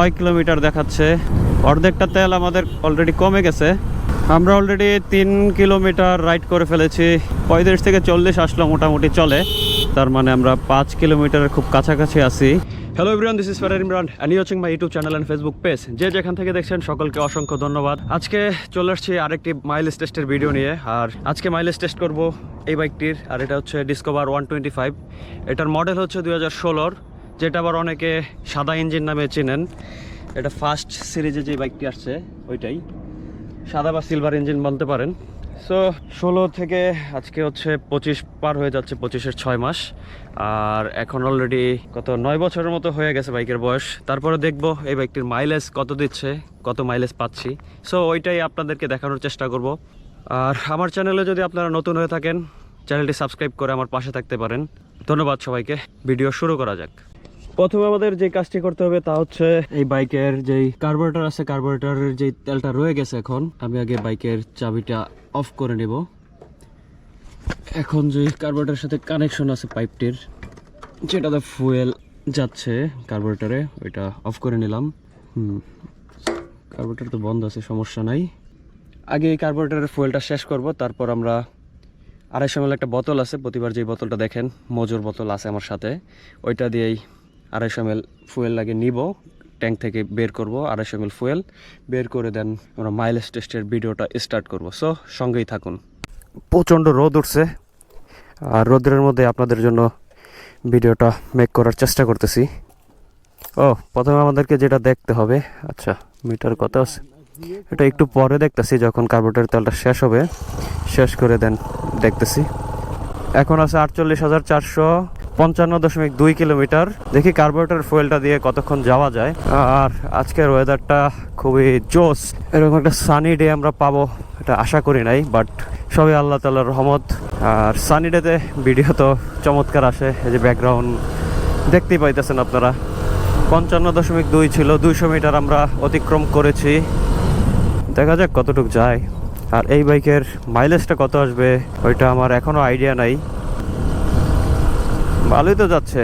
নয় কিলোমিটার দেখাচ্ছে। অর্ধেকটা তেল আমাদের অলরেডি কমে গেছে। আমরা অলরেডি তিন কিলোমিটার রাইড করে ফেলেছি। পঁয়ত্রিশ থেকে চল্লিশ আসলো মোটামুটি চলে। তার মানে আমরা পাঁচ কিলোমিটারের খুব কাছাকাছি আছি। Hello everyone this is Farar Imran and you watching my YouTube channel and Facebook page যে যেখান থেকে দেখছেন, সকলকে অসংখ্য ধন্যবাদ। আজকে চলে আসছি আরেকটি মাইলেজ টেস্টের ভিডিও নিয়ে। আর আজকে মাইলেজ টেস্ট করব এই বাইকটির আর এটা হচ্ছে ডিসকভার ওয়ান টোয়েন্টি ফাইভ এটার মডেল হচ্ছে দুই হাজার ষোলোর। যেটা আবার অনেকে সাদা ইঞ্জিন নামে চেনেন। এটা ফার্স্ট সিরিজে যে বাইকটি আসছে, ওইটাই। সাদা বা সিলভার ইঞ্জিন বলতে পারেন। সো ষোলো থেকে আজকে হচ্ছে পঁচিশ পার হয়ে যাচ্ছে, পঁচিশের ছয় মাস। আর এখন অলরেডি কত, নয় বছরের মতো হয়ে গেছে বাইকের বয়স। তারপরে দেখব এই বাইকটির মাইলেজ কত দিচ্ছে, কত মাইলেজ পাচ্ছি। সো ওইটাই আপনাদেরকে দেখানোর চেষ্টা করব। আর আমার চ্যানেলে যদি আপনারা নতুন হয়ে থাকেন চ্যানেলটি সাবস্ক্রাইব করে আমার পাশে থাকতে পারেন। ধন্যবাদ সবাইকে। ভিডিও শুরু করা যাক। প্রথমে আমাদের যে কাজটি করতে হবে তা হচ্ছে এই বাইকের যেই কার্বোরেটর আছে কার্বোরেটরের যে তেলটা রয়ে গেছে এখন, আমি আগে বাইকের চাবিটা অফ করে নেব। এখন যে কার্বোরেটরের সাথে কানেকশন আছে পাইপটির যেটাতে ফুয়েল যাচ্ছে কার্বোরেটরে ওইটা অফ করে নিলাম। হুম কার্বোরেটর তো বন্ধ আছে, সমস্যা নাই। আগে এই কার্বোরেটরের ফুয়েলটা শেষ করব, তারপর আমরা আড়াইশো ml একটা বোতল আছে, প্রতিবার যে বোতলটা দেখেন, মজুর বোতল আছে আমার সাথে, ওইটা দিয়েই আড়াইশো ml ফুয়েল লাগে নিব ট্যাঙ্ক থেকে বের করব, আড়াইশো ml ফুয়েল বের করে দেন আমরা মাইলেজ টেস্টের ভিডিওটা স্টার্ট করব। সো সঙ্গেই থাকুন। প্রচণ্ড রোদ উঠছে, আর রোদের মধ্যে আপনাদের জন্য ভিডিওটা মেক করার চেষ্টা করতেছি। ও, প্রথমে আমাদেরকে যেটা দেখতে হবে আচ্ছা মিটার কত আছে? এটা একটু পরে দেখতেছি, যখন কার্বোরেটর তেলটা শেষ হবে, শেষ করে দেন, দেখতেছি। এখন আছে আটচল্লিশ হাজার চারশো পঞ্চান্ন দশমিক দুই কিলোমিটার। দেখি কার্বোরেটর ফুয়েলটা দিয়ে কতক্ষণ যাওয়া যায়। আর আজকের ওয়েদারটা খুবই জোস। এরকম একটা সানি ডে আমরা পাবো এটা আশা করি নাই বাট সবই আল্লাহ তালার রহমত। আর সানি ডেতে ভিডিও তো চমৎকার আসে, এই যে ব্যাকগ্রাউন্ড দেখতেই পাইতেছেন আপনারা। পঞ্চান্ন দশমিক দুই ছিল, দুইশো মিটার আমরা অতিক্রম করেছি। দেখা যাক কতটুক যায়। আর এই বাইকের মাইলেজটা কত আসবে, ওইটা আমার এখনও আইডিয়া নাই। ভালোই তো যাচ্ছে।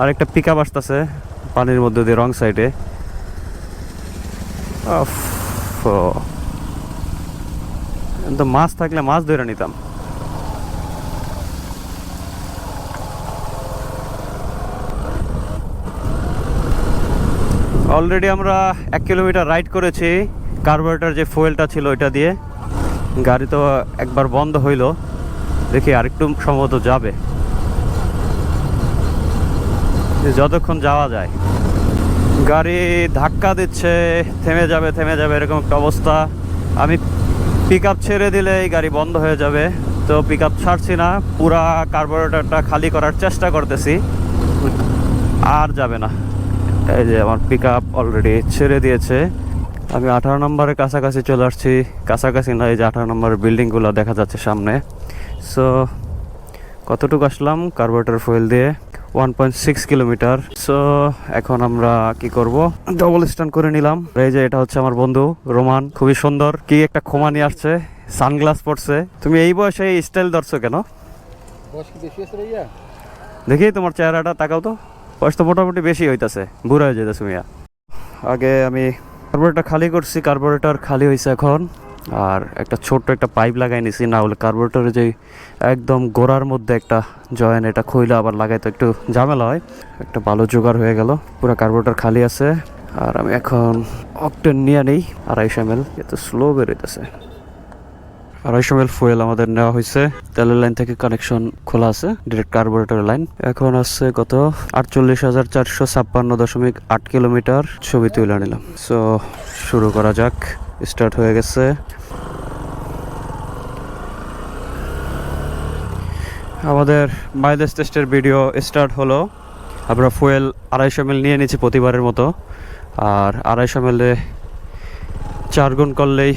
আর একটা পিক আপ আসতেছে পানির মধ্যে দিয়ে রং সাইডে তো মাছ থাকলে মাছ ধরে নিতাম। অলরেডি আমরা এক কিলোমিটার রাইড করেছি। কার্বোরেটর যে ফুয়েলটা ছিল ওইটা দিয়ে। গাড়ি তো একবার বন্ধ হইল। দেখি আরেকটু সম্ভবত যাবে। যতক্ষণ যাওয়া যায়। গাড়ি ধাক্কা দিচ্ছে, থেমে যাবে থেমে যাবে, এরকম একটা অবস্থা। আমি পিক ছেড়ে দিলে এই গাড়ি বন্ধ হয়ে যাবে। তো পিক আপ ছাড়ছি না, পুরা কার্বোরেটরটা খালি করার চেষ্টা করতেছি। আর যাবে না। এই যে আমার পিক আপ অলরেডি ছেড়ে দিয়েছে। আমি আঠারো নম্বরের কাছাকাছি চলে আসছি। কাছাকাছি না, এই যে আঠারো নম্বরের বিল্ডিংগুলো দেখা যাচ্ছে সামনে। সো কতটুকু আসলাম? কার্বোরেটর ফুয়েল দিয়ে one point six kilometre so এখন আমরা কি করব? ডবল স্ট্যান্ড করে নিলাম। এই যে এটা হচ্ছে আমার বন্ধু রোমান। খুবই সুন্দর। কি একটা খোমা নিয়ে আসছে। সানগ্লাস পরছে। তুমি এই বয়সে এই স্টাইল ধরছো কেন? দেখি তোমার চেহারাটা তাকাও তো। বয়স তো মোটামুটি বেশি হইতাছে। বুড়া হয়ে যেতেছে মিয়া। আগে আমি কার্বোরেটর খালি করছি। কার্বোরেটর খালি হয়েছে এখন। আর একটা ছোট্ট একটা পাইপ লাগাই নিছি, না হলে কার্বোরেটরে যে একদম গোড়ার মধ্যে একটা জয়েন এটা খুইলে আবার লাগাই তো একটু ঝামেলা হয়। একটা ভালো জোগাড় হয়ে গেল, পুরো কার্বোরেটর খালি আছে। আর আমি এখন অকটেন নিয়ে নেই, আড়াইশো এম এল এত স্লো বেরোইতেছে। আড়াইশো এল ফুয়েল আমাদের নেওয়া হয়েছে তেলের লাইন থেকে কানেকশন খোলা আছে ডিরেক্ট কার্বোরেটরের লাইন এখন আছে কত? আটচল্লিশ হাজার চারশো ছাপ্পান্ন দশমিক আট কিলোমিটার ছবি তুলে নিলাম। সো শুরু করা যাক। স্টার্ট হয়ে গেছে। আমাদের মাইলেজ টেস্টের ভিডিও স্টার্ট হলো। আমরা ফুয়েল আড়াইশো মিল নিয়ে নিয়েছি প্রতিবারের মতো। আর আড়াইশো মিলে চার গুণ করলেই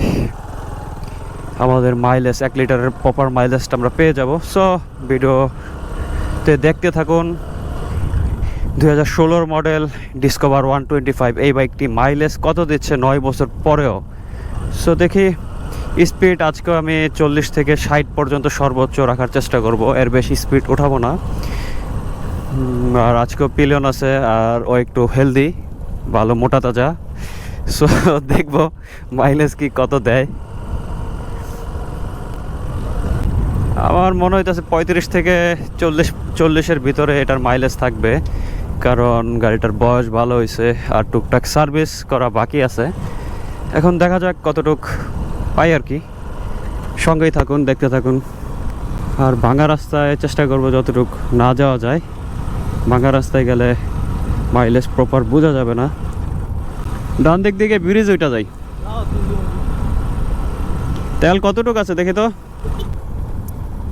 আমাদের মাইলেজ, এক লিটারের প্রপার মাইলেজটা আমরা পেয়ে যাব। সো ভিডিওতে দেখতে থাকুন। দুই হাজার ষোলোর model Discover one twenty five এই বাইকটি মাইলেজ কত দিচ্ছে নয় বছর পরেও? সো দেখি স্পিড আজকে আমি চল্লিশ থেকে ষাট পর্যন্ত সর্বোচ্চ রাখার চেষ্টা করব। এর বেশি স্পিড উঠাবো না। আর আজকেও পিলিয়ন আছে, আর ও একটু হেলদি ভালো মোটা তাজা। সো দেখব মাইলেজ কি কত দেয়। আমার মনে হইতেছে পঁয়ত্রিশ থেকে চল্লিশ, চল্লিশের ভিতরে এটার মাইলেজ থাকবে, কারণ গাড়িটার বয়স ভালো হয়েছে আর টুকটাক সার্ভিস করা বাকি আছে। এখন দেখা যাক কতটুক পাই আর কি। সঙ্গেই থাকুন, দেখতে থাকুন। আর ভাঙা রাস্তায় চেষ্টা করব যতটুক না যাওয়া যায়। ভাঙা রাস্তায় গেলে মাইলেজ প্রপার বোঝা যাবে না। ডান দিক দিকে ব্রিজ ওইটা যাই। তেল কতটুক আছে দেখি তো?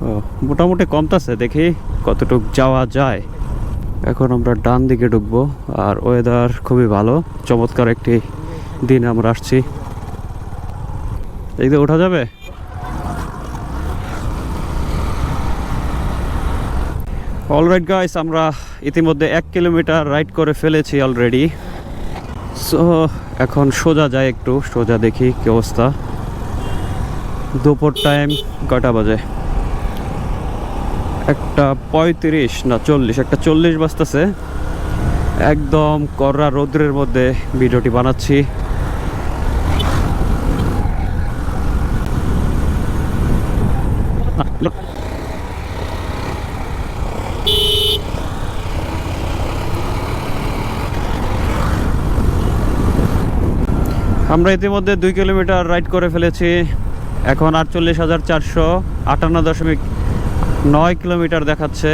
ও, মোটামুটি কমতাছে, দেখি কতটুক যাওয়া যায়। এখন আমরা ডান দিকে ঢুকবো। আর ওয়েদার খুবই ভালো, চমৎকার একটি দিন আমরা আসছি। এই ওঠা যাবে? অলরাইট গাইস আমরা ইতিমধ্যে এক কিলোমিটার রাইড করে ফেলেছি অলরেডি সো এখন সোজা যায় একটু, সোজা দেখি কি অবস্থা। দুপুর টাইম কটা বাজে? একটা পঁয়ত্রিশ, না চল্লিশ, একটা চল্লিশ বাজতেছে। একদম কররা রৌদ্রের মধ্যে ভিডিওটি বানাচ্ছি। আমরা ইতিমধ্যে দুই কিলোমিটার রাইড করে ফেলেছি। এখন আটচল্লিশ হাজার চারশো আটান্ন দশমিক নয় কিলোমিটার দেখাচ্ছে।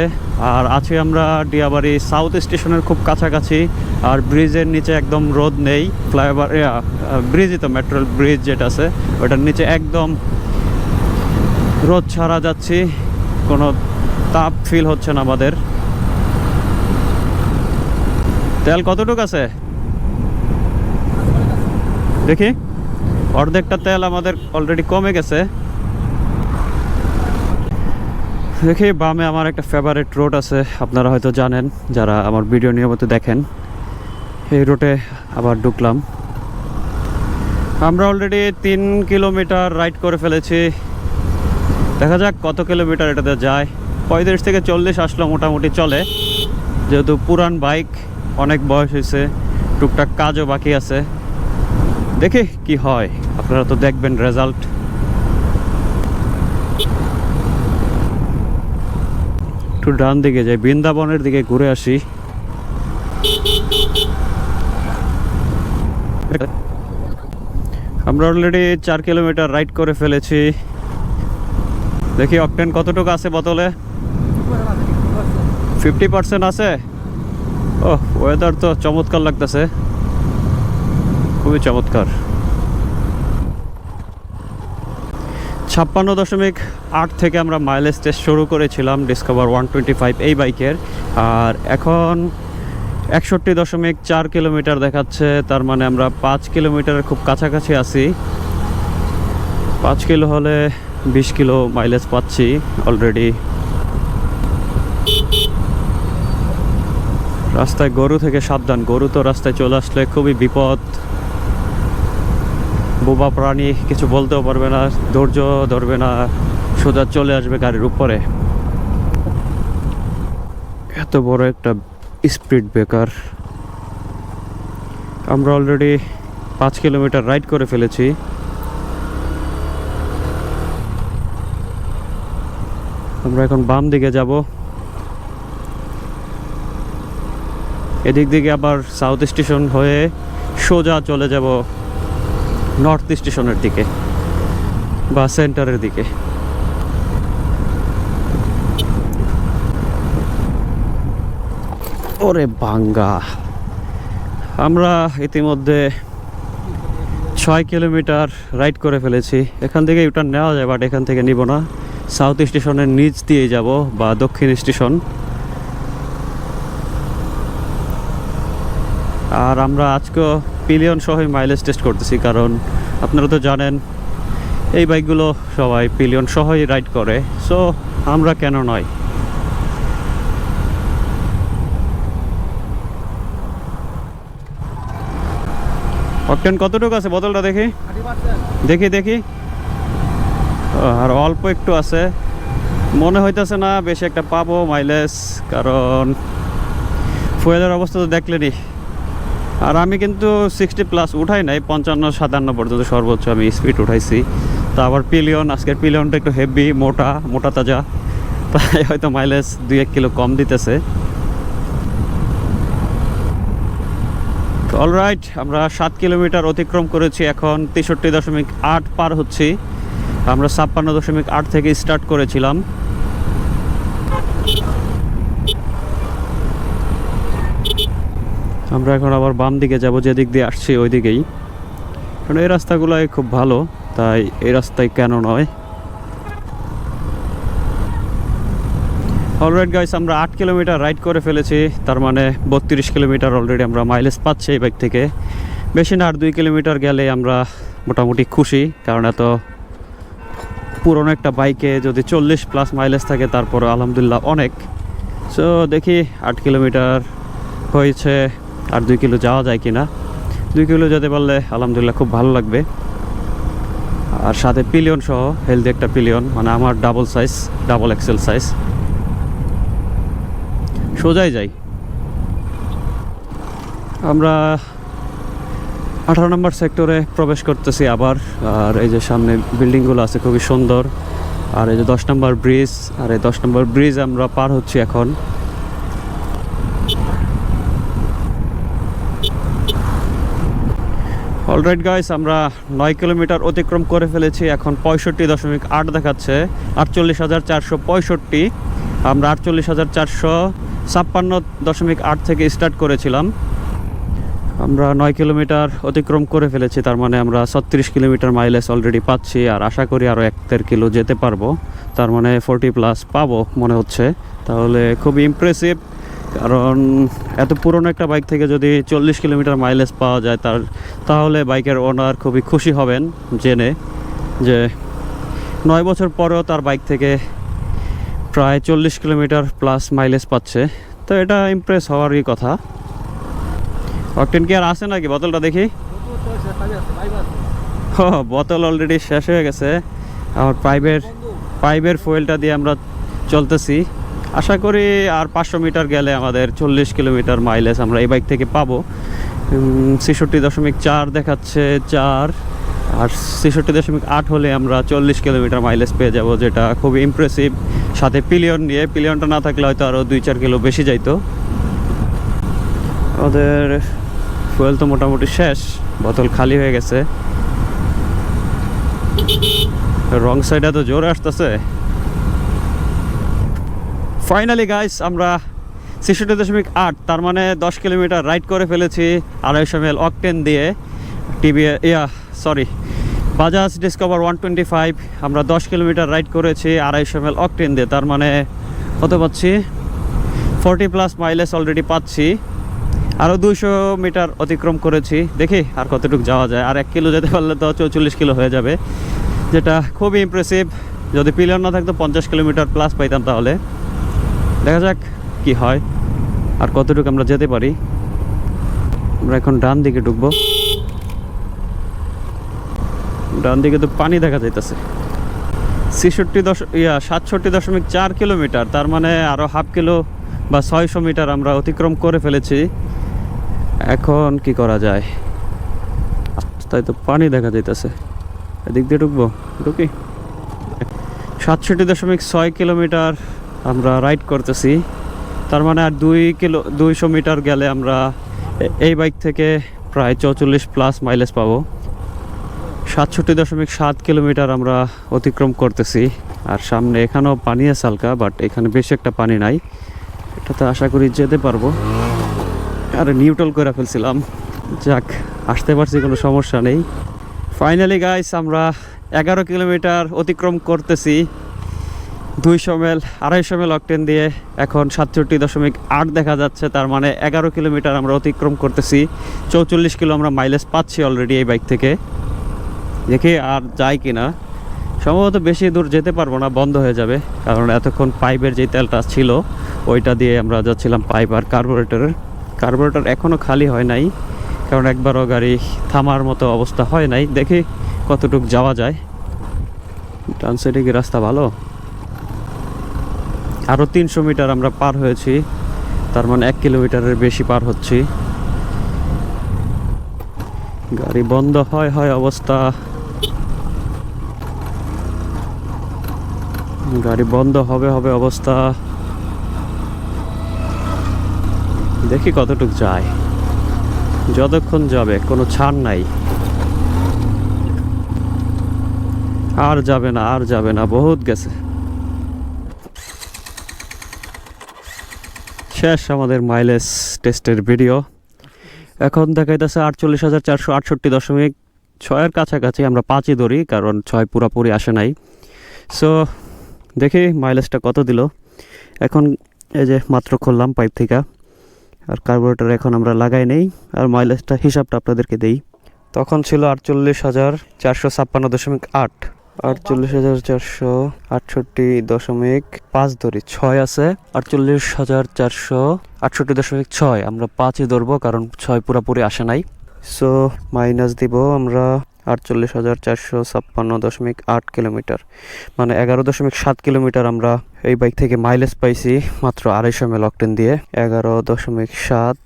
আর আছি আমরা ডিয়াবাড়ি সাউথ স্টেশনের খুব কাছাকাছি। আর ব্রিজের নিচে একদম রোদ নেই। ফ্লাইওভার ব্রিজই তো মেট্রো ব্রিজ যেটা আছে, ওটার নিচে একদম রোদ ছাড়া যাচ্ছি। কোনো তাপ ফিল হচ্ছে না আমাদের। তেল কতটুকু আছে? দেখি। অর্ধেকটা তেল আমাদের অলরেডি কমে গেছে। দেখি, বামে আমার একটা ফেভারিট রোড আছে, আপনারা হয়তো জানেন, যারা আমার ভিডিও নিয়মিত দেখেন। এই রোডে আবার ঢুকলাম। আমরা অলরেডি তিন কিলোমিটার রাইড করে ফেলেছি। দেখা যাক কত কিলোমিটার এটাতে যায়। পঁয়ত্রিশ থেকে চল্লিশ আসলো, মোটামুটি চলে। যেহেতু পুরান বাইক অনেক বয়স হয়েছে, টুকটাক কাজও বাকি আছে। দেখি কি হয়। আপনারা তো দেখবেন রেজাল্ট একটু ডান দিকে যাই, বৃন্দাবনের দিকে ঘুরে আসি। আমরা অলরেডি চার কিলোমিটার রাইড করে ফেলেছি। দেখি অকটেন কতটুকু আছে বোতলে? ফিফটি পার্সেন্ট আছে? ও ওয়েদার তো চমৎকার লাগতেছে। খুবই চমৎকার। ছাপ্পান্ন দশমিক আট থেকে আমরা মাইলেজ টেস্ট শুরু করেছিলাম ডিসকভার ওয়ান টোয়েন্টি ফাইভ এই বাইকের আর এখন একষট্টি দশমিক চার কিলোমিটার দেখাচ্ছে, তার মানে আমরা পাঁচ কিলোমিটারের খুব কাছাকাছি আছি। পাঁচ কিলো হলে বিশ কিলো মাইলেজ পাচ্ছি অলরেডি রাস্তায় গরু থেকে সাবধান, গরু তো রাস্তায় চলে আসলে খুবই বিপদ। বোবা প্রাণী কিছু বলতেও পারবে না ধৈর্য ধরবে না, সোজা চলে আসবে গাড়ির উপরে। এত বড় একটা স্পিড ব্রেকার। আমরা অলরেডি পাঁচ কিলোমিটার রাইড করে ফেলেছি। আমরা এখন বাম দিকে যাব। এদিক দিকে আবার সাউথ স্টেশন হয়ে সোজা চলে যাব। নর্থ স্টেশনের দিকে বা সেন্টারের দিকে। ওরে বাঙ্গা। আমরা ইতিমধ্যে ছয় কিলোমিটার রাইড করে ফেলেছি। এখান থেকে ইউটার্ন নেওয়া যায় বাট এখান থেকে নিব না। সাউথ স্টেশনের নিচ দিয়ে যাব বা দক্ষিণ স্টেশন আর আমরা আজকেও পিলিয়ন সহই মাইলেজ টেস্ট করতেছি, কারণ আপনারা তো জানেন, এই বাইকগুলো সবাই পিলিয়ন সহই রাইড করে সো আমরা কেন নয়? অকটেন কতটুকু আছে? বোতলটা দেখি। দেখি দেখি। আর অল্প একটু আছে। মনে হইতেছে না, বেশি একটা পাবো মাইলেজ কারণ ফুয়েলের অবস্থা তো দেখলেনি আর আমি কিন্তু সিক্সটি প্লাস উঠাই নাই, পঞ্চান্ন, সাতান্ন পর্যন্ত সর্বোচ্চ আমি স্পিড উঠাইছি। তা আবার পিলিয়ন আজকের পিলিয়নটা একটু হেভি মোটা মোটা তাজা। তাই হয়তো মাইলেজ দুই এক কিলো কম দিতেছে। অলরাইট আমরা সাত কিলোমিটার অতিক্রম করেছি, এখন তেষট্টি দশমিক আট পার হচ্ছি। আমরা ছাপ্পান্ন দশমিক আট থেকে স্টার্ট করেছিলাম। আমরা এখন আবার বাম দিকে যাব, যেদিক দিয়ে আসছি ওই দিকেই কারণ এই রাস্তাগুলোই খুব ভালো, তাই এই রাস্তায় কেন নয়? অলরাইট গাইস আমরা আট কিলোমিটার রাইড করে ফেলেছি, তার মানে বত্রিশ কিলোমিটার অলরেডি আমরা মাইলেজ পাচ্ছি এই বাইক থেকে। বেশি না, আর দুই কিলোমিটার গেলে আমরা মোটামুটি খুশি, কারণ এত পুরনো একটা বাইকে যদি চল্লিশ প্লাস মাইলেজ থাকে তারপর আলহামদুলিল্লাহ অনেক। সো দেখি আট কিলোমিটার হয়েছে। আর দুই কিলো যাওয়া যায় কিনা? দুই কিলো যেতে পারলে আলহামদুলিল্লাহ খুব ভালো লাগবে। আর সাথে পিলিয়ন সহ হেলদি একটা পিলিয়ন মানে আমার double size double axle size সোজাই যাই। আমরা আঠারো নম্বর সেক্টরে প্রবেশ করতেছি আবার, আর এই যে সামনে বিল্ডিংগুলো আছে খুবই সুন্দর। আর এই যে দশ নম্বর ব্রিজ আর এই দশ নম্বর ব্রিজ আমরা পার হচ্ছি এখন। অলরাইট গাইস আমরা নয় কিলোমিটার অতিক্রম করে ফেলেছি। এখন পঁয়ষট্টি দশমিক আট দেখাচ্ছে। আটচল্লিশ হাজার চারশো পঁয়ষট্টি। আমরা আটচল্লিশ হাজার চারশো ছাপ্পান্ন দশমিক আট থেকে স্টার্ট করেছিলাম। আমরা নয় কিলোমিটার অতিক্রম করে ফেলেছি, তার মানে আমরা ছত্রিশ কিলোমিটার মাইলেজ অলরেডি পাচ্ছি, আর আশা করি আরও এক দেড় কিলো যেতে পারব। তার মানে ফোরটি প্লাস পাবো, মনে হচ্ছে। তাহলে খুবই ইমপ্রেসিভ কারণ এত পুরনো একটা বাইক থেকে যদি চল্লিশ কিলোমিটার মাইলেজ পাওয়া যায়, তার, তাহলে বাইকের ওনার খুবই খুশি হবেন জেনে যে নয় বছর পরেও তার বাইক থেকে প্রায় চল্লিশ কিলোমিটার প্লাস মাইলেজ পাচ্ছে। তো এটা ইমপ্রেস হওয়ারই কথা। অকটেন কি আর আছে নাকি? বোতলটা দেখি। ও, বোতল অলরেডি শেষ হয়ে গেছে। আমার পাইপের পাইপের ফুয়েলটা দিয়ে আমরা চলতেছি। আশা করি আর পাঁচশো মিটার গেলে আমাদের চল্লিশ কিলোমিটার মাইলেজ আমরা এই বাইক থেকে পাবো। ছেষট্টি দশমিক চার দেখাচ্ছে চার, আর ছেষট্টি দশমিক আট হলে আমরা চল্লিশ কিলোমিটার মাইলেজ পেয়ে যাব, যেটা খুব ইমপ্রেসিভ সাথে পিলিয়ন নিয়ে পিলিয়নটা না থাকলে হয়তো আরও দুই চার কিলো বেশি যাইতো। আমাদের ফুয়েল তো মোটামুটি শেষ বোতল খালি হয়ে গেছে। রং সাইডে তো জোরে আসতেছে। ফাইনালি গাইস আমরা ছেষট্টি দশমিক আট তার মানে দশ কিলোমিটার রাইড করে ফেলেছি আড়াইশো মেল অকটেন দিয়ে TV yeah sorry Bajaj Discover one twenty five আমরা দশ কিলোমিটার রাইড করেছি আড়াইশো মেল অকটেন দিয়ে, তার মানে কত পাচ্ছি? ফোরটি প্লাস মাইলেজ অলরেডি পাচ্ছি। আরও দুশো মিটার অতিক্রম করেছি। দেখি আর কতটুকু যাওয়া যায়। আর এক কিলো যেতে পারলে তো চৌচল্লিশ কিলো হয়ে যাবে, যেটা খুবই ইমপ্রেসিভ যদি পিলার না থাকতো পঞ্চাশ কিলোমিটার প্লাস পাইতাম তাহলে। দেখা যাক কি হয় আর কতটুকু আমরা যেতে পারি। আমরা এখন ডান দিকে ঢুকবো। ডান দিকে তো পানি দেখা যাইতেছে। ছেষট্টি দশ ইয়া, সাতষট্টি দশমিক চার কিলোমিটার, তার মানে আরও হাফ কিলো বা ছয়শো মিটার আমরা অতিক্রম করে ফেলেছি। এখন কি করা যায়? তাই তো পানি দেখা যাইতেছে। এদিক দিয়ে ঢুকবো? ঢুকি? সাতষট্টি দশমিক ছয় কিলোমিটার আমরা রাইড করতেছি। তার মানে আর দুই কিলো, দুইশো মিটার গেলে আমরা এই বাইক থেকে প্রায় চৌচল্লিশ প্লাস মাইলেজ পাবো। সাতষট্টি দশমিক সাত কিলোমিটার আমরা অতিক্রম করতেছি। আর সামনে এখানেও পানি আছে হালকা বাট এখানে বেশি একটা পানি নাই। এটাতে আশা করি যেতে পারব। আর নিউট্রাল করে ফেলছিলাম। যাক, আসতে পারছি, কোনো সমস্যা নেই। ফাইনালি গাইস আমরা এগারো কিলোমিটার অতিক্রম করতেছি। দুইশো মেল, আড়াইশো মেল অকটেন দিয়ে এখন সাতষট্টি দশমিক আট দেখা যাচ্ছে। তার মানে এগারো কিলোমিটার আমরা অতিক্রম করতেছি। চৌচল্লিশ কিলো আমরা মাইলেজ পাচ্ছি অলরেডি এই বাইক থেকে। দেখি আর যাই কি না সম্ভবত বেশি দূর যেতে পারব না, বন্ধ হয়ে যাবে। কারণ এতক্ষণ পাইপের যে তেলটা ছিল, ওইটা দিয়ে আমরা যাচ্ছিলাম পাইপ আর কার্বোরেটরের কার্বোরেটর এখনও খালি হয় নাই, কারণ একবারও গাড়ি থামার মতো অবস্থা হয় নাই। দেখি কতটুক যাওয়া যায়। ডান কি রাস্তা ভালো? আরও তিনশো মিটার আমরা পার হয়েছি। তার মানে এক কিলোমিটারের বেশি পার হচ্ছি। গাড়ি বন্ধ হয় হয় অবস্থা। গাড়ি বন্ধ হবে হবে অবস্থা। দেখি কতটুক যায়। যতক্ষণ যাবে, কোনো ছাড় নাই। আর যাবে না, আর যাবে না, বহুত গেছে। শেষ আমাদের মাইলেজ টেস্টের ভিডিও এখন দেখাইতেছে আটচল্লিশ হাজার চারশো আটষট্টি দশমিক ছয়ের কাছাকাছি আমরা পাঁচই ধরি, কারণ ছয় পুরাপুরি আসে নাই। সো দেখি মাইলেজটা কত দিল। এখন এই যে মাত্র খুললাম পাইপ থেকে, আর কার্বোরেটর এখন আমরা লাগাই নেই, আর মাইলেজটা হিসাবটা আপনাদেরকে দেই। তখন ছিল আটচল্লিশ হাজার চারশো ছাপ্পান্ন দশমিক আট। আটচল্লিশ হাজার চারশো আটষট্টি দশমিক পাঁচ ধরি ছয় আছে। আটচল্লিশ হাজার চারশো আটষট্টি দশমিক ছয়। আমরা পাঁচই ধরবো, কারণ ছয় পুরাপুরি আসে নাই। সো মাইনাস দিব আমরা আটচল্লিশ হাজার চারশো ছাপ্পান্ন দশমিক আট কিলোমিটার। মানে এগারো দশমিক সাত কিলোমিটার আমরা এই বাইক থেকে মাইলেজ পাইছি মাত্র আড়াইশো এম এল অকটেন দিয়ে। এগারো দশমিক সাত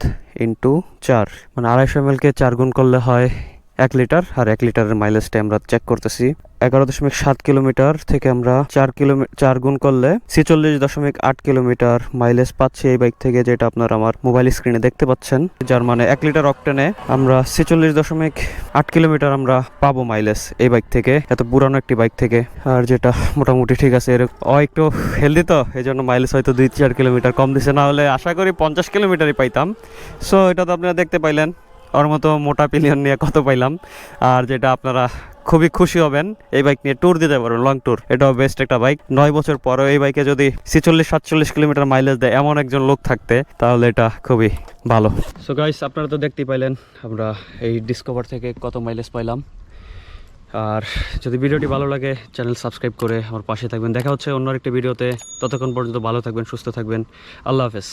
ইন্টু চার। মানে আড়াইশো এম কে চার গুণ করলে হয় এক লিটার আর এক লিটারের মাইলেজটা আমরা চেক করতেছি। এগারো দশমিক সাত কিলোমিটার থেকে আমরা চার কিলোমিটার চার গুণ করলে ছেচল্লিশ দশমিক আট কিলোমিটার মাইলেজ পাচ্ছি এই বাইক থেকে, যেটা আপনার আমার মোবাইল স্ক্রিনে দেখতে পাচ্ছেন। যার মানে এক লিটার অকটেনে আমরা ছেচল্লিশ দশমিক আট কিলোমিটার আমরা পাবো মাইলেজ এই বাইক থেকে, এত পুরানো একটি বাইক থেকে। আর যেটা মোটামুটি ঠিক আছে, এর ও একটু হেলদি তো এই জন্য মাইলেজ হয়তো দুই চার কিলোমিটার কম দিছে, না হলে আশা করি পঞ্চাশ কিলোমিটারই পাইতাম। সো এটা তো আপনারা দেখতে পাইলেন। ওর মতো মোটা পিলিয়ন নিয়ে কত পাইলাম। আর যেটা আপনারা খুবই খুশি হবেন, এই বাইক নিয়ে ট্যুর দিতে পারবেন লং ট্যুর এটাও বেস্ট একটা বাইক নয় বছর পরেও এই বাইকে যদি ছেচল্লিশ, সাতচল্লিশ কিলোমিটার মাইলেজ দেয় এমন একজন লোক থাকতে, তাহলে এটা খুবই ভালো। সো গাইস আপনারা তো দেখতেই পাইলেন, আমরা এই ডিসকভার থেকে কত মাইলেজ পাইলাম। আর যদি ভিডিওটি ভালো লাগে চ্যানেল সাবস্ক্রাইব করে আমার পাশে থাকবেন। দেখা হচ্ছে অন্য একটা ভিডিওতে। ততক্ষণ পর্যন্ত ভালো থাকবেন, সুস্থ থাকবেন। আল্লাহ হাফেজ।